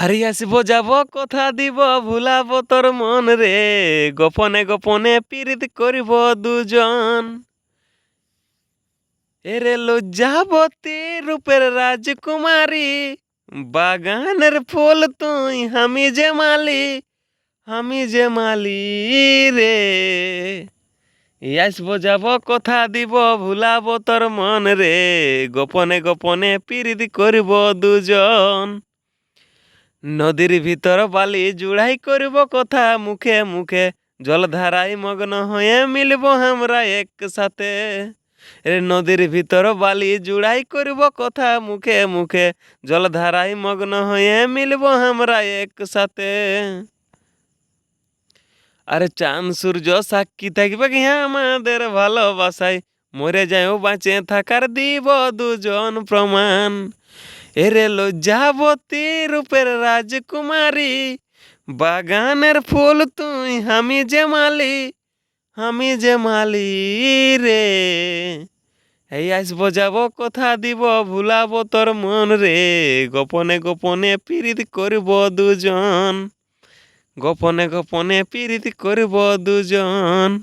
হারি আসব, যাব, কথা দিব, ভুলাব তোর মন রে। গোপনে গোপনে পীড়িত করিব দুজন। এরে লজ্জাবতী রূপের রাজকুমারী, বাগানের ফুল তুই, আমি যে মালি, আমি যে মালি রে। আসব, যাব, কথা দিব, ভুলাব তোর মন রে। গোপনে গোপনে পীড়িত করিব দুজন। নদীর ভিতর বালি জুড়াই করিব কথা মুখে মুখে, জলধারায় মগ্ন হয়ে মিলব আমরা একসাথে। রে নদীর ভিতর বালি জুড়াই করিব কথা মুখে মুখে, জলধারায় মগ্ন হয়ে মিলব আমরা একসাথে। আরে চাঁদ সূর্য সাক্ষী থাকবে কি আমাদের ভালোবাসায়? মরে যায়ও বাঁচে থাকার দিব দুজন প্রমাণ। এরে লজ্জাবতী রূপের রাজকুমারী, বাগানের ফুল তুই আমি যে মালি, আমি যে মালি রে। এই আসব যাব কথা দিব, ভুলাব তোর মন রে। গোপনে গোপনে পীড়িত করব দুজন। গোপনে গোপনে পীড়িত করব দুজন।